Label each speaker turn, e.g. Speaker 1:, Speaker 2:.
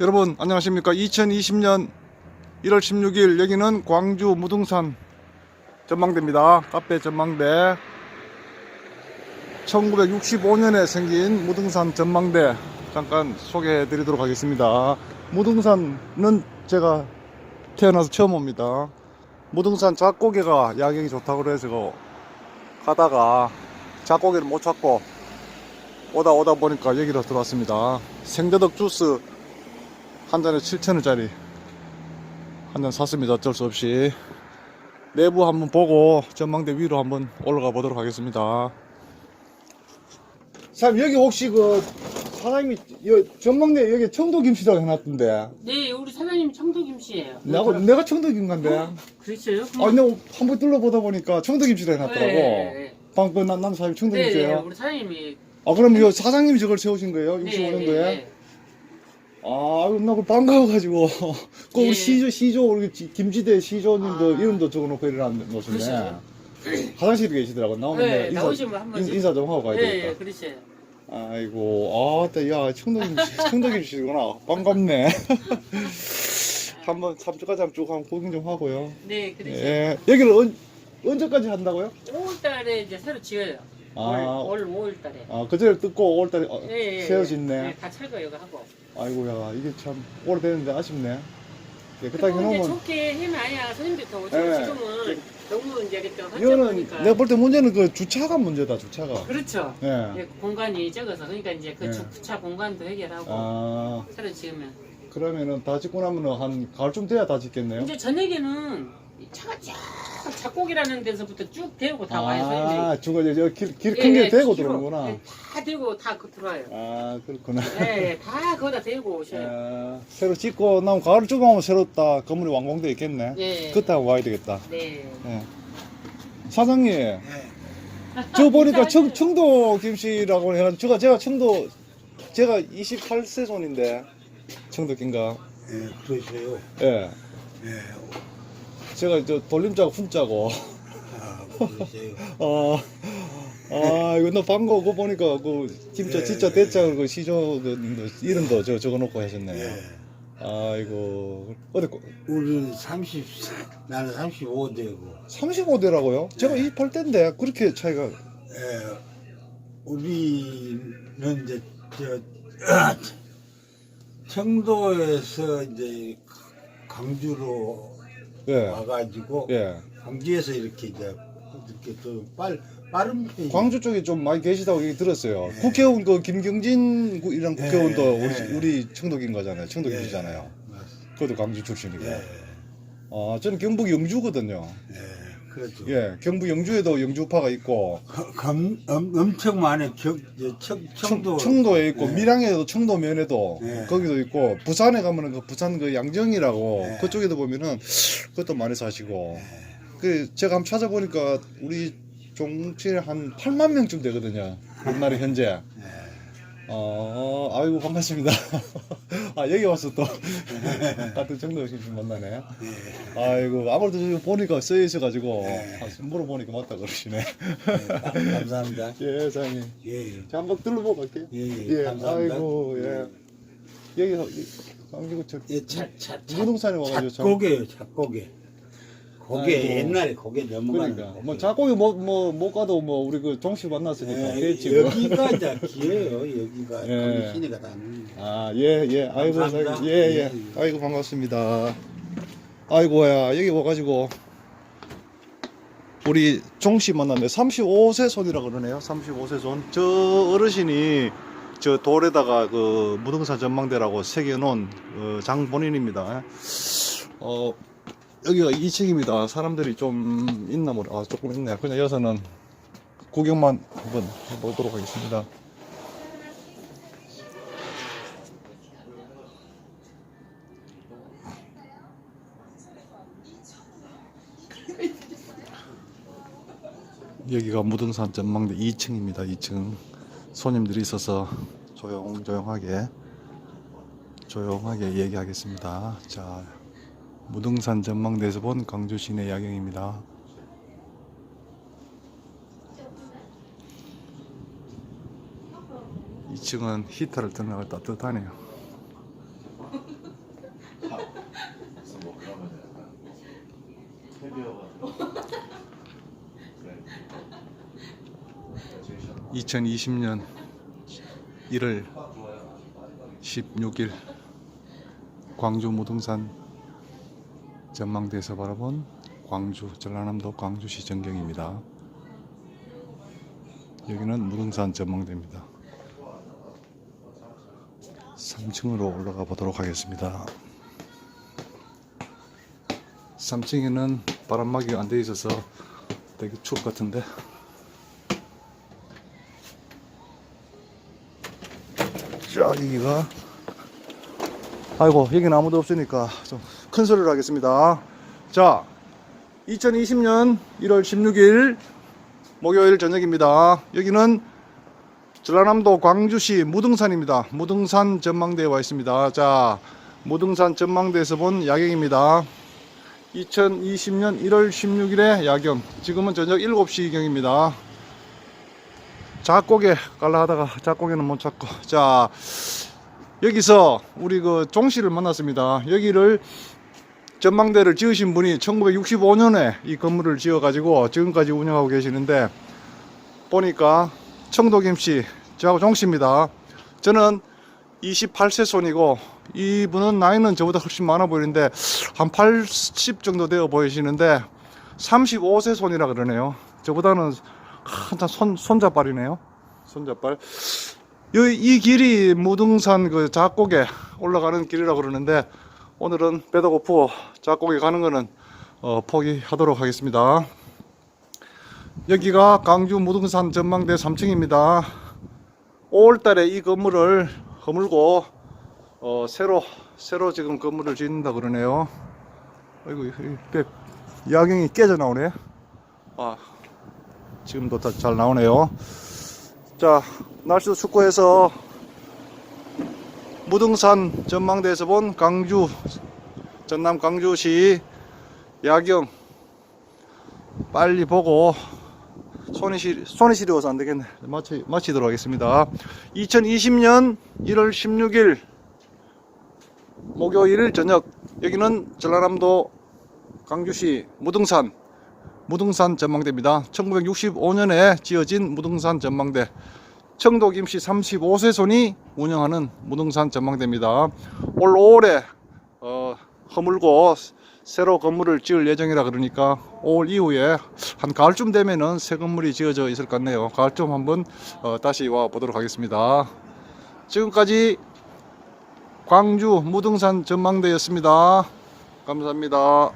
Speaker 1: 여러분 안녕하십니까? 2020년 1월 16일 여기는 광주 무등산 전망대입니다. 카페 전망대. 1965년에 생긴 무등산 전망대 잠깐 소개해 드리도록 하겠습니다. 무등산은 제가 태어나서 처음 옵니다. 무등산 작고개가 야경이 좋다고 그래서 가다가 작고개를 못 찾고 오다 오다 보니까 여기로 들어왔습니다. 생더덕 주스 한 잔에 7천원짜리 한 잔 샀습니다. 어쩔 수 없이. 내부 한번 보고 전망대 위로 한번 올라가 보도록 하겠습니다. 사장님, 여기 혹시 그 사장님이 여, 전망대 여기 청도 김치라고 해놨던데.
Speaker 2: 네, 우리 사장님 청도 김씨예요.
Speaker 1: 내가, 내가 청도 김간데.
Speaker 2: 그렇죠?
Speaker 1: 아, 내가 한번 둘러보다 보니까 청도 김치라 해놨더라고.
Speaker 2: 네,
Speaker 1: 방금 남, 남 사장님
Speaker 2: 네, 네,
Speaker 1: 청도김치예요.
Speaker 2: 우리 사장님이
Speaker 1: 아, 그럼 이 사장님이 저걸 세우신 거예요?
Speaker 2: 네,
Speaker 1: 65년도에?
Speaker 2: 네,
Speaker 1: 아, 나그 반가워가지고. 그
Speaker 2: 예.
Speaker 1: 우리 시조, 시조, 우리 지- 김지대 시조님도 이름도 적어놓고 놓으셨네.
Speaker 2: 그러시죠.
Speaker 1: 화장실에 계시더라고. 나오면
Speaker 2: 네,
Speaker 1: 내가 인사,
Speaker 2: 나오시면 한번
Speaker 1: 인, 인사 좀 하고 가야
Speaker 2: 네, 네,
Speaker 1: 되겠다.
Speaker 2: 그렇죠.
Speaker 1: 아이고, 아, 따, 야, 청도김치, 청도김치구나. 반갑네. 한번 삼주까지 한번 쭉 한번 구경 좀 하고요.
Speaker 2: 네, 그렇죠.
Speaker 1: 예. 여기를 언, 언제까지 한다고요?
Speaker 2: 5월달에 이제 새로 지어요.
Speaker 1: 아.
Speaker 2: 올, 올 5월 달에.
Speaker 1: 아, 그제를 뜯고 5월달에 어,
Speaker 2: 네, 예,
Speaker 1: 세워졌네.
Speaker 2: 네, 다 철거 이거 하고.
Speaker 1: 아이고야, 이게 참 오래됐는데 아쉽네. 깨끗하게
Speaker 2: 그리고 이제
Speaker 1: 해놓으면.
Speaker 2: 좋게 아니야. 손님들 더 오죠.
Speaker 1: 네.
Speaker 2: 지금은 너무 이제 이렇게
Speaker 1: 이거는
Speaker 2: 한정하니까.
Speaker 1: 내가 볼 때 문제는 그 주차가 문제다 주차가
Speaker 2: 그렇죠.
Speaker 1: 예.
Speaker 2: 예, 공간이 적어서 그러니까 이제 그
Speaker 1: 네.
Speaker 2: 주차 공간도 해결하고
Speaker 1: 아
Speaker 2: 새로 지으면
Speaker 1: 그러면은 다 짓고 나면은 한 가을쯤 돼야 다 짓겠네요
Speaker 2: 이제 저녁에는 이 차가 쫙 작곡이라는 데서부터 쭉 대고 다 와요
Speaker 1: 아 중간에 길길
Speaker 2: 예,
Speaker 1: 큰게
Speaker 2: 예,
Speaker 1: 대고. 들어오는구나
Speaker 2: 예, 다 대고 다 그 들어와요.
Speaker 1: 아 그렇구나
Speaker 2: 예, 예, 다 거기다 대고 오셔요.
Speaker 1: 아, 새로 짓고 나면 가을 좀 하면 새로 다 건물이 완공돼 있겠네
Speaker 2: 예.
Speaker 1: 그때 하고 와야 되겠다
Speaker 2: 네.
Speaker 1: 예. 사장님 저 보니까 청, 청도 김씨라고 해가 제가 제가 청도 제가 28세 손인데 청도 김가
Speaker 3: 예, 그러세요.
Speaker 1: 예
Speaker 3: 예,
Speaker 1: 제가 저 돌림자고 훈자고
Speaker 3: 아, 그러세요.
Speaker 1: 아, 아 이거 너 방금 그거 보니까 그 진짜
Speaker 3: 예,
Speaker 1: 진짜
Speaker 3: 예.
Speaker 1: 대자 그 시조 그 이름 도 저 적어놓고 하셨네요.
Speaker 3: 예.
Speaker 1: 아이고 어디
Speaker 3: 우리는 30, 나는 35대고,
Speaker 1: 35대라고요? 제가 28대인데 그렇게 차이가
Speaker 3: 예, 우리는 이제, 저, 청도에서 이제 광주로
Speaker 1: 예
Speaker 3: 와가지고,
Speaker 1: 예.
Speaker 3: 광주에서 이렇게 이제, 이렇게 또 빨, 빠른 편이
Speaker 1: 광주 쪽에 좀 많이 계시다고 얘기 들었어요.
Speaker 3: 예.
Speaker 1: 국회의원 그 김경진 구- 이랑
Speaker 3: 예,
Speaker 1: 국회의원도
Speaker 3: 예.
Speaker 1: 우리 우리 청도인 거잖아요. 청도김이잖아요.
Speaker 3: 맞습니다.
Speaker 1: 그것도 광주 출신이고.
Speaker 3: 예,
Speaker 1: 아 저는 경북 영주거든요.
Speaker 3: 예, 그렇죠.
Speaker 1: 예, 경북 영주에도 영주파가 있고
Speaker 3: 검, 엄, 엄청 많은 겨, 저, 청, 청도.
Speaker 1: 청도, 에 있고
Speaker 3: 예.
Speaker 1: 밀양에도 청도면에도
Speaker 3: 예.
Speaker 1: 거기도 있고 부산에 가면은 그 부산 그 양정이라고
Speaker 3: 예.
Speaker 1: 그쪽에도 보면은 그것도 많이 사시고 그 제가 한번 찾아보니까 우리 종치에 한 8만 명쯤 되거든요 옛날에 현재
Speaker 3: 예.
Speaker 1: 어 아이고 반갑습니다 아 여기 와서 또 같은 청도 오신 분 만나네
Speaker 3: 예.
Speaker 1: 아이고 아무래도 저기 보니까 쓰여 있어 가지고
Speaker 3: 예.
Speaker 1: 물어보니까 맞다 그러시네
Speaker 3: 예, 감사합니다.
Speaker 1: 예 사장님
Speaker 3: 예,
Speaker 1: 자 한번 둘러보고 갈게요
Speaker 3: 예, 예,
Speaker 1: 예,
Speaker 3: 감사합니다.
Speaker 1: 아이고, 예. 여기서, 강기구 저,
Speaker 3: 예, 차, 차, 차,
Speaker 1: 무등산에 와가지고 참.
Speaker 3: 작곡이에요, 작곡이. 고개
Speaker 1: 아이고.
Speaker 3: 옛날에 고개 넘어가는
Speaker 1: 그러니까.
Speaker 3: 거.
Speaker 1: 뭐, 작곡이 뭐, 뭐, 못 가도 뭐, 우리 그 종씨 만났으니까.
Speaker 3: 예,
Speaker 1: 됐지, 뭐.
Speaker 3: 여기가 이제 기예요, 여기가.
Speaker 1: 예.
Speaker 3: 거기 시내가 다는.
Speaker 1: 아, 예, 예. 아이고,
Speaker 3: 감사합니다.
Speaker 1: 사장님. 예, 예.
Speaker 3: 예, 예.
Speaker 1: 아이고, 반갑습니다. 아이고야, 여기 와가지고. 우리 종씨 만났네. 35세 손이라 그러네요. 35세 손. 저 어르신이 저 돌에다가 그 무등산 전망대라고 새겨놓은 어, 장본인입니다. 어, 여기가 2층입니다. 사람들이 좀 있나 모르. 아, 조금 있네. 그냥 여기서는 구경만 한번 해보도록 하겠습니다. 여기가 무등산 전망대 2층입니다. 2층 손님들이 있어서 조용조용하게 조용하게 얘기하겠습니다. 자, 무등산 전망대에서 본 광주 시내 야경입니다. 2층은 히터를 틀어나가 따뜻하네요. (2020년 1월 16일) 광주 무등산 전망대에서 바라본 광주 전라남도 광주시 전경입니다. 여기는 무등산 전망대입니다. 3층으로 올라가 보도록 하겠습니다. 3층에는 바람막이가 안돼 있어서 되게 추울 것 같은데 자 여기가 아이고 여기는 아무도 없으니까 좀 큰 소리로 하겠습니다. 자 2020년 1월 16일 목요일 저녁입니다. 여기는 전라남도 광주시 무등산입니다. 무등산 전망대에 와 있습니다. 자 무등산 전망대에서 본 야경입니다. 2020년 1월 16일의 야경 지금은 저녁 7시경입니다. 작곡에 갈라 하다가 작곡에는 못 찾고. 자 여기서 우리 그 종씨를 만났습니다. 여기를 전망대를 지으신 분이 1965년에 이 건물을 지어 가지고 지금까지 운영하고 계시는데 보니까 청도김씨 저하고 종씨입니다. 저는 28세 손이고 이분은 나이는 저보다 훨씬 많아 보이는데 한 80 정도 되어 보이시는데 35세 손이라 그러네요. 저보다는 한참 손, 손자발이네요. 손자발. 이, 이 길이 무등산 그 작곡에 올라가는 길이라고 그러는데 오늘은 배도 고프고 작곡에 가는 거는 어, 포기하도록 하겠습니다 여기가 강주 무등산 전망대 3층입니다 5월달에 이 건물을 허물고 어, 새로 새로 지금 건물을 짓는다 그러네요. 아이고 야경이 깨져 나오네. 아 지금도 다 잘 나오네요. 자 날씨도 춥고 해서 무등산 전망대에서 본 강주 전남 광주시 야경 빨리 보고 손이 시 손이 시려워서 안 되겠네. 마치 마치도록 하겠습니다. 2020년 1월 16일 목요일 저녁 여기는 전라남도 광주시 무등산 무등산 전망대입니다. 1965년에 지어진 무등산 전망대. 청도 김씨 35세 손이 운영하는 무등산 전망대입니다. 올 5월에 어, 허물고 새로 건물을 지을 예정이라 그러니까 5월 이후에 한 가을쯤 되면은 새 건물이 지어져 있을 것 같네요. 가을쯤 한번 어, 다시 와 보도록 하겠습니다. 지금까지 광주 무등산 전망대였습니다. 감사합니다.